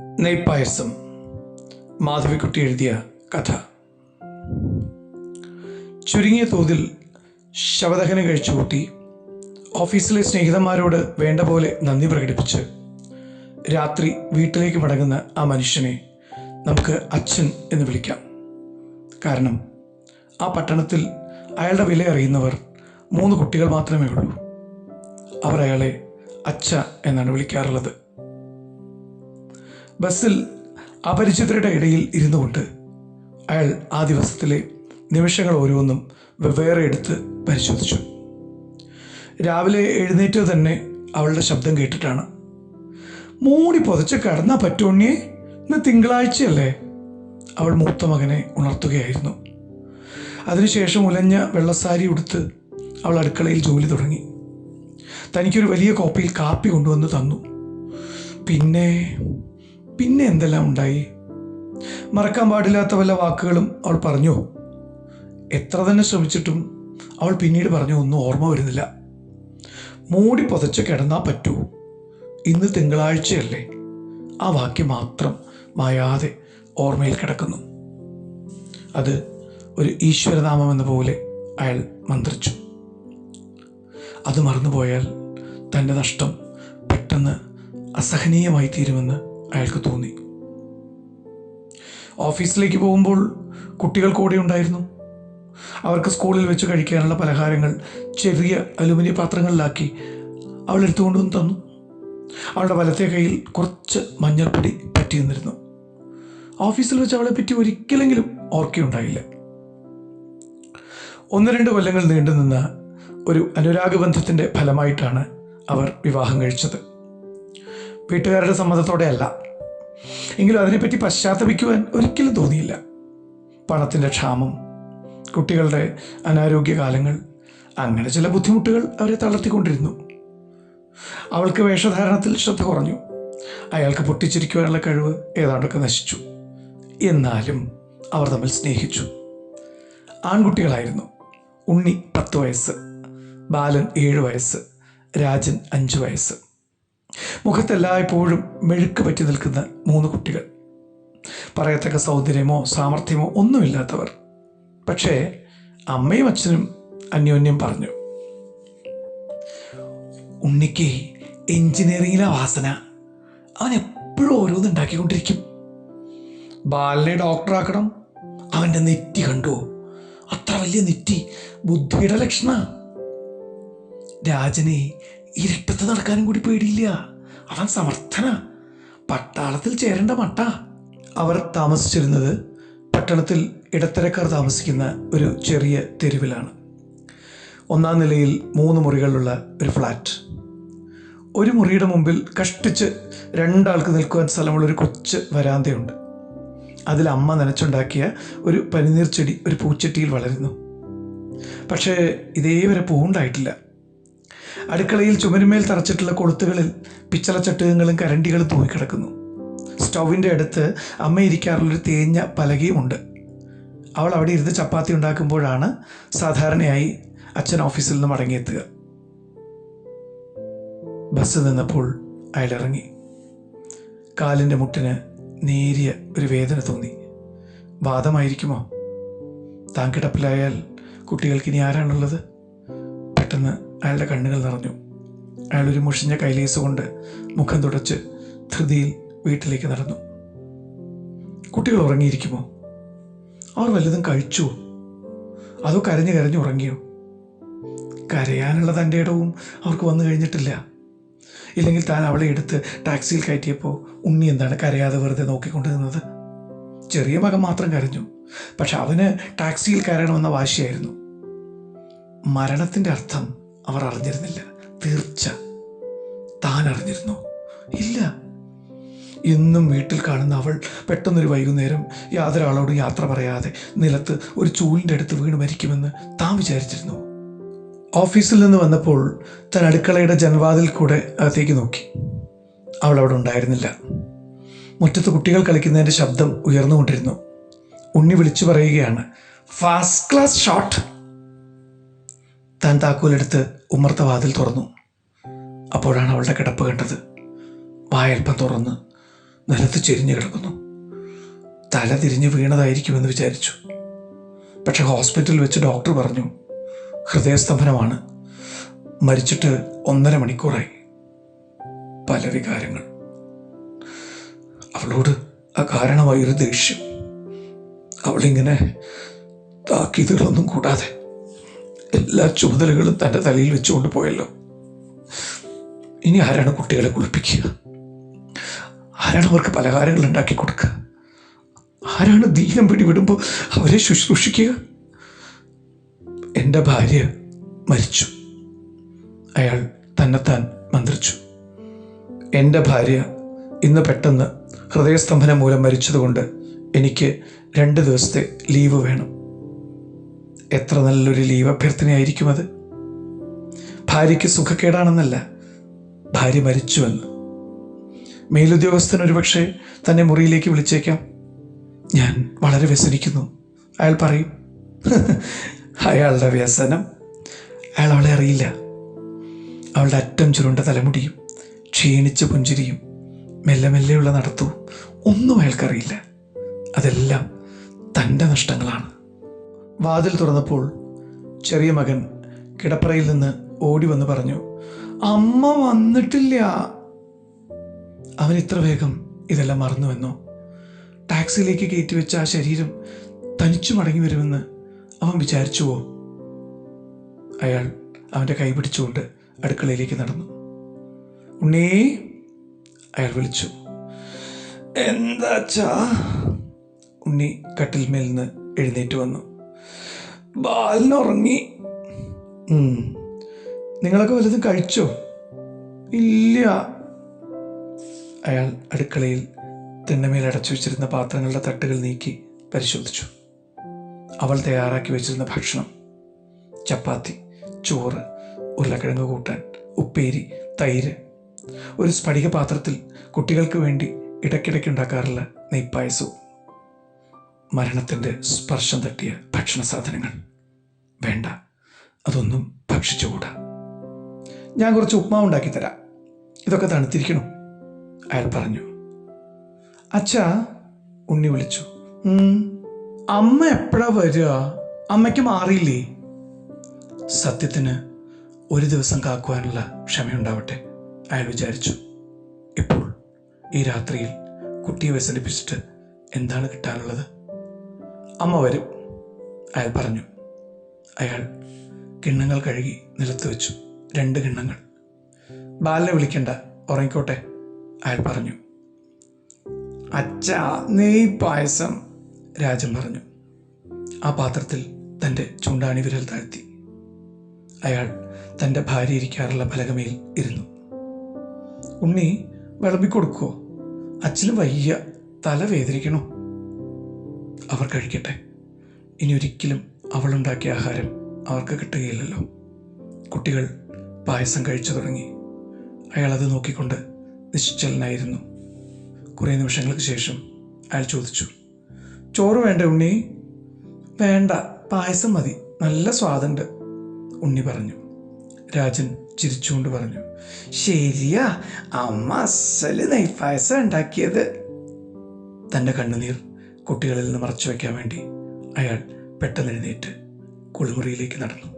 നെയ്പായസം. മാധവിക്കുട്ടി എഴുതിയ കഥ. ചുരുങ്ങിയ തോതിൽ ശവദഹനം കഴിച്ചു കൂട്ടി ഓഫീസിലെ സ്നേഹിതന്മാരോട് വേണ്ട പോലെ നന്ദി പ്രകടിപ്പിച്ച് രാത്രി വീട്ടിലേക്ക് മടങ്ങുന്ന ആ മനുഷ്യനെ നമുക്ക് അച്ഛൻ എന്ന് വിളിക്കാം. കാരണം ആ പട്ടണത്തിൽ അയാളുടെ വില അറിയുന്നവർ മൂന്ന് കുട്ടികൾ മാത്രമേ ഉള്ളൂ. അവർ അയാളെ അച്ഛ എന്നാണ് വിളിക്കാറുള്ളത്. ബസ്സിൽ അപരിചിതരുടെ ഇടയിൽ ഇരുന്നു കൊണ്ട് അയാൾ ആ ദിവസത്തിലെ നിമിഷങ്ങൾ ഓരോന്നും വെവ്വേറെ എടുത്ത് പരിശോധിച്ചു. രാവിലെ എഴുന്നേറ്റ് തന്നെ അവളുടെ ശബ്ദം കേട്ടിട്ടാണ്. മൂടി പുതച്ച് കടന്നാ പറ്റുണ്ണിയെ ഇന്ന് തിങ്കളാഴ്ചയല്ലേ? അവൾ മൂത്ത മകനെ ഉണർത്തുകയായിരുന്നു. അതിനുശേഷം ഉലഞ്ഞ വെള്ളസാരി ഉടുത്ത് അവൾ അടുക്കളയിൽ ജോലി തുടങ്ങി. തനിക്കൊരു വലിയ കോപ്പിയിൽ കാപ്പി കൊണ്ടുവന്ന് തന്നു. പിന്നെ പിന്നെ എന്തെല്ലാം ഉണ്ടായി? മറക്കാൻ പാടില്ലാത്ത വല്ല വാക്കുകളും അവൾ പറഞ്ഞു? എത്ര തന്നെ ശ്രമിച്ചിട്ടും അവൾ പിന്നീട് പറഞ്ഞു ഒന്നും ഓർമ്മ വരുന്നില്ല. മൂടി പുതച്ച് കിടന്നാൽ പറ്റൂ. ഇന്ന് തിങ്കളാഴ്ചയല്ലേ. ആ വാക്യം മാത്രം മായാതെ ഓർമ്മയിൽ കിടക്കുന്നു. അത് ഒരു ഈശ്വരനാമം എന്ന പോലെ അയാൾ മന്ത്രിച്ചു. അത് മറന്നുപോയാൽ തന്റെ നഷ്ടം പെട്ടെന്ന് അസഹനീയമായി തീരുമെന്ന് അയാൾക്ക് തോന്നി. ഓഫീസിലേക്ക് പോകുമ്പോൾ കുട്ടികൾ കൂടെ ഉണ്ടായിരുന്നു. അവർക്ക് സ്കൂളിൽ വെച്ച് കഴിക്കാനുള്ള പലഹാരങ്ങൾ ചെറിയ അലുമിനിയ പാത്രങ്ങളിലാക്കി അവൾ എടുത്തുകൊണ്ടുവന്ന് തന്നു. അവളുടെ വലത്തെ കയ്യിൽ കുറച്ച് മഞ്ഞൾപ്പൊടി പറ്റി നിന്നിരുന്നു. ഓഫീസിൽ വെച്ച് അവളെ പറ്റി ഒരിക്കലെങ്കിലും ഓർക്കുകയുണ്ടായില്ല ഒന്ന് രണ്ട് കൊല്ലങ്ങൾ നീണ്ടുനിന്ന ഒരു അനുരാഗബന്ധത്തിന്റെ ഫലമായിട്ടാണ് അവർ വിവാഹം കഴിച്ചത്. വീട്ടുകാരുടെ സമ്മതത്തോടെ അല്ല എങ്കിലും അതിനെപ്പറ്റി പശ്ചാത്തപിക്കുവാൻ ഒരിക്കലും തോന്നിയില്ല. പണത്തിന്റെ ക്ഷാമം കുട്ടികളുടെ അനാരോഗ്യ കാലങ്ങൾ അങ്ങനെ ചില ബുദ്ധിമുട്ടുകൾ അവരെ തളർത്തിക്കൊണ്ടിരുന്നു. അവൾക്ക് വേഷധാരണത്തിൽ ശ്രദ്ധ കുറഞ്ഞു. അയാൾക്ക് പൊട്ടിച്ചിരിക്കുവാനുള്ള കഴിവ് ഏതാണ്ടൊക്കെ നശിച്ചു. എന്നാലും അവർ തമ്മിൽ സ്നേഹിച്ചു. ആൺകുട്ടികളായിരുന്നു. ഉണ്ണി പത്ത് വയസ്സ് ബാലൻ ഏഴ് വയസ്സ് രാജൻ അഞ്ച് വയസ്സ്. മുഖത്തെല്ലായ്പ്പോഴും മെഴുക്ക് പറ്റി നിൽക്കുന്ന മൂന്ന് കുട്ടികൾ. പറയത്തക്ക സൗന്ദര്യമോ സാമർഥ്യമോ ഒന്നുമില്ലാത്തവർ. പക്ഷേ അമ്മയും അച്ഛനും അന്യോന്യം പറഞ്ഞു ഉണ്ണിക്ക് എഞ്ചിനീയറിംഗിലെ വാസന അവൻ എപ്പോഴും ഓരോന്ന് ഉണ്ടാക്കിക്കൊണ്ടിരിക്കും. ബാലനെ ഡോക്ടറാക്കണം അവന്റെ നെറ്റി കണ്ടു? അത്ര വലിയ നെറ്റി ബുദ്ധിയുടെ ലക്ഷണ. രാജനെ ഇരട്ടത്ത് നടക്കാനും കൂടി പേടിയില്ല. അവൻ സമർത്ഥന. പട്ടാളത്തിൽ ചേരേണ്ട മട്ട. അവർ താമസിച്ചിരുന്നത് പട്ടണത്തിൽ ഇടത്തരക്കാർ താമസിക്കുന്ന ഒരു ചെറിയ തെരുവിലാണ്. ഒന്നാം നിലയിൽ മൂന്ന് മുറികളുള്ള ഒരു ഫ്ലാറ്റ്. ഒരു മുറിയുടെ മുമ്പിൽ കഷ്ടിച്ച് രണ്ടാൾക്ക് നിൽക്കുവാൻ സ്ഥലമുള്ള ഒരു കൊച്ച് വരാന്തയുണ്ട്. അതിൽ അമ്മ നനച്ചുണ്ടാക്കിയ ഒരു പനിനീർ ചെടി ഒരു പൂച്ചട്ടിയിൽ വളരുന്നു. പക്ഷേ ഇതേവരെ പൂവുണ്ടായിട്ടില്ല. അടുക്കളയിൽ ചുമരുമേൽ തറച്ചിട്ടുള്ള കൊളുത്തുകളിൽ പിച്ചള ചട്ടുകങ്ങളും കരണ്ടികളും തൂങ്ങിക്കിടക്കുന്നു. സ്റ്റൗവിന്റെ അടുത്ത് അമ്മ ഇരിക്കാറുള്ളൊരു തേഞ്ഞ പലകയുമുണ്ട് അവൾ അവിടെ ഇരുന്ന് ചപ്പാത്തി ഉണ്ടാക്കുമ്പോഴാണ് സാധാരണയായി അച്ഛൻ ഓഫീസിൽ നിന്ന് മടങ്ങിയെത്തുക. ബസ് നിന്നപ്പോൾ അയാളിറങ്ങി കാലിന്റെ മുട്ടിന് നേരിയ ഒരു വേദന തോന്നി. വാദമായിരിക്കുമോ? താൻ കിടപ്പിലായാൽ കുട്ടികൾക്ക് ഇനി ആരാണുള്ളത്? പെട്ടെന്ന് അയാളുടെ കണ്ണുകൾ നിറഞ്ഞു. അയാൾ ഒരു മുഷിഞ്ഞ കൈലേസ് കൊണ്ട് മുഖം തുടച്ച് ധൃതിയിൽ വീട്ടിലേക്ക് നടന്നു. കുട്ടികൾ ഉറങ്ങിയിരിക്കുമോ? അവർ വല്ലതും കഴിച്ചുവോ അതോ കരഞ്ഞു കരഞ്ഞു ഉറങ്ങിയോ? കരയാനുള്ള തന്റെ ഇടവും അവർക്ക് വന്നു കഴിഞ്ഞിട്ടില്ല. ഇല്ലെങ്കിൽ താൻ അവളെ എടുത്ത് ടാക്സിയിൽ കയറ്റിയപ്പോൾ ഉണ്ണി എന്താണ് കരയാതെ വെറുതെ നോക്കിക്കൊണ്ട് നിന്നത്? ചെറിയ മകൻ മാത്രം കരഞ്ഞു. പക്ഷെ അവന് ടാക്സിയിൽ കയറണമെന്ന വാശിയായിരുന്നു. മരണത്തിന്റെ അർത്ഥം അവർ അറിഞ്ഞിരുന്നില്ല. തീർച്ച. താൻ അറിഞ്ഞിരുന്നു? ഇല്ല. എന്നും വീട്ടിൽ കാണുന്ന അവൾ പെട്ടെന്നൊരു വൈകുന്നേരം യാതൊരാളോട് യാത്ര പറയാതെ നിലത്ത് ഒരു ചൂലിന്റെ അടുത്ത് വീണ് മരിക്കുമെന്ന് താൻ വിചാരിച്ചിരുന്നു. ഓഫീസിൽ നിന്ന് വന്നപ്പോൾ താൻ അടുക്കളയുടെ ജനവാതിൽ കൂടെ അകത്തേക്ക് നോക്കി. അവൾ അവിടെ ഉണ്ടായിരുന്നില്ല. മുറ്റത്ത് കുട്ടികൾ കളിക്കുന്നതിന്റെ ശബ്ദം ഉയർന്നുകൊണ്ടിരുന്നു. ഉണ്ണി വിളിച്ചു പറയുകയാണ് ഫാസ്റ്റ് ക്ലാസ് ഷോട്ട് താൻ താക്കോലെടുത്ത് ഉമ്മർത്ത വാതിൽ തുറന്നു. അപ്പോഴാണ് അവളുടെ കിടപ്പ് കണ്ടത്. വായൽപ്പം തുറന്ന് നിലത്ത് ചെരിഞ്ഞു കിടക്കുന്നു. തല തിരിഞ്ഞ് വീണതായിരിക്കുമെന്ന് വിചാരിച്ചു. പക്ഷെ ഹോസ്പിറ്റലിൽ വെച്ച് ഡോക്ടർ പറഞ്ഞു ഹൃദയസ്തംഭനമാണ്. മരിച്ചിട്ട് ഒന്നര മണിക്കൂറായി. പല വികാരങ്ങൾ. അവളോട് അകാരണമായൊരു ദേഷ്യം. അവളിങ്ങനെ താക്കീതുകളൊന്നും കൂടാതെ എല്ലാ ചുമതലകളും തന്റെ തലയിൽ വെച്ചുകൊണ്ട് പോയല്ലോ. ഇനി ആരാണ് കുട്ടികളെ കുളിപ്പിക്കുക? ആരാണ് അവർക്ക് പലഹാരങ്ങൾ ഉണ്ടാക്കി കൊടുക്കുക? ആരാണ് ദീനം പിടിവിടുമ്പോൾ അവരെ ശുശ്രൂഷിക്കുക? എന്റെ ഭാര്യ മരിച്ചു. അയാൾ തന്നെത്താൻ മന്ത്രിച്ചു. എന്റെ ഭാര്യ ഇന്ന് പെട്ടെന്ന് ഹൃദയസ്തംഭനം മൂലം മരിച്ചതുകൊണ്ട് എനിക്ക് രണ്ട് ദിവസത്തെ ലീവ് വേണം. എത്ര നല്ലൊരു ലീവ് അഭ്യർത്ഥനയായിരിക്കും അത്? ഭാര്യയ്ക്ക് സുഖക്കേടാണെന്നല്ല ഭാര്യ മരിച്ചുവെന്ന്. മേലുദ്യോഗസ്ഥൻ ഒരുപക്ഷെ തന്നെ മുറിയിലേക്ക് വിളിച്ചേക്കാം. ഞാൻ വളരെ വ്യസനിക്കുന്നു. അയാൾ പറയും അയാളുടെ വ്യസനം? അയാൾ അവളെ അറിയില്ല. അവളുടെ അറ്റം ചുരുണ്ട തലമുടിയും ക്ഷീണിച്ച പുഞ്ചിരിയും മെല്ലെ മെല്ലെയുള്ള നടത്തവും ഒന്നും അയാൾക്കറിയില്ല. അതെല്ലാം തന്റെ നഷ്ടങ്ങളാണ്. വാതിൽ തുറന്നപ്പോൾ ചെറിയ മകൻ കിടപ്പറയിൽ നിന്ന് ഓടി വന്ന് പറഞ്ഞു അമ്മ വന്നിട്ടില്ല. അവൻ ഇത്ര വേഗം ഇതെല്ലാം മറന്നുവെന്നു ടാക്സിയിലേക്ക് കയറ്റി വെച്ച ആ ശരീരം തനിച്ചു മടങ്ങി വരുമെന്ന് അവൻ വിചാരിച്ചുവോ? അയാൾ അവന്റെ കൈ പിടിച്ചുകൊണ്ട് അടുക്കളയിലേക്ക് നടന്നു. ഉണ്ണേ അയാൾ വിളിച്ചു. എന്താച്ചാ ഉണ്ണി കട്ടിൽമേൽ നിന്ന് എഴുന്നേറ്റ് വന്നു. ബാലിനുറങ്ങി. നിങ്ങളൊക്കെ വല്ലതും കഴിച്ചോ? ഇല്ല. അയാൾ അടുക്കളയിൽ തിണ്ണമേൽ അടച്ചു വെച്ചിരുന്ന പാത്രങ്ങളുടെ തട്ടുകൾ നീക്കി പരിശോധിച്ചു. അവൾ തയ്യാറാക്കി വെച്ചിരുന്ന ഭക്ഷണം ചപ്പാത്തി ചോറ് ഉരുളക്കിഴങ്ങ് കൂട്ടാൻ ഉപ്പേരി തൈര്. ഒരു സ്ഫടിക പാത്രത്തിൽ കുട്ടികൾക്ക് വേണ്ടി ഇടയ്ക്കിടയ്ക്ക് ഉണ്ടാക്കാറുള്ള നെയ്പ്പായസവും. മരണത്തിന്റെ സ്പർശം തട്ടിയ ഭക്ഷണ സാധനങ്ങൾ. വേണ്ട അതൊന്നും ഭക്ഷിച്ചുകൂടാ. ഞാൻ കുറച്ച് ഉപ്മാവ് ഉണ്ടാക്കി തരാം. ഇതൊക്കെ തണുത്തിരിക്കണം അയാൾ പറഞ്ഞു. അച്ഛ ഉണ്ണി വിളിച്ചു. അമ്മ എപ്പോഴാ വരിക? അമ്മയ്ക്ക് മാറിയില്ലേ? സത്യത്തിന് ഒരു ദിവസം കാക്കുവാനുള്ള ക്ഷമയുണ്ടാവട്ടെ അയാൾ വിചാരിച്ചു. ഇപ്പോൾ ഈ രാത്രിയിൽ കുട്ടിയെ വ്യസനിപ്പിച്ചിട്ട് എന്താണ് കിട്ടാനുള്ളത്? അമ്മ വരും. അയാൾ പറഞ്ഞു. അയാൾ കിണ്ണങ്ങൾ കഴുകി നിലത്ത് വെച്ചു. രണ്ട് കിണ്ണങ്ങൾ. ബാലിനെ വിളിക്കണ്ട. ഉറങ്ങിക്കോട്ടെ. അയാൾ പറഞ്ഞു. അച്ഛാ നെയ് പായസം. രാജൻ പറഞ്ഞു. ആ പാത്രത്തിൽ തന്റെ ചൂണ്ടാണി വിരൽ താഴ്ത്തി. അയാൾ തന്റെ ഭാര്യ ഇരിക്കാറുള്ള പലകമേൽ ഇരുന്നു. ഉണ്ണി വിളമ്പിക്കൊടുക്കുവോ? അച്ഛന് വയ്യ. തല വേദനിക്കണോ? അവർ കഴിക്കട്ടെ. ഇനി ഒരിക്കലും അവളുണ്ടാക്കിയ ആഹാരം അവർക്ക് കിട്ടുകയില്ലല്ലോ. കുട്ടികൾ പായസം കഴിച്ചു തുടങ്ങി. അയാൾ അത് നോക്കിക്കൊണ്ട് നിശ്ചലനായിരുന്നു. കുറേ നിമിഷങ്ങൾക്ക് ശേഷം അയാൾ ചോദിച്ചു ചോറ് വേണ്ട ഉണ്ണി? വേണ്ട പായസം മതി. നല്ല സ്വാദുണ്ട് ഉണ്ണി പറഞ്ഞു. രാജൻ ചിരിച്ചുകൊണ്ട് പറഞ്ഞു ശരിയാ അമ്മ അസൽ നെയ്പായസം ഉണ്ടാക്കിയത്. തന്റെ കണ്ണുനീർ കുട്ടികളിൽ നിന്ന് മറച്ചു വയ്ക്കാൻ വേണ്ടി അയാൾ പെട്ടെന്ന് എഴുന്നേറ്റ് കുളിമുറിയിലേക്ക് നടന്നു.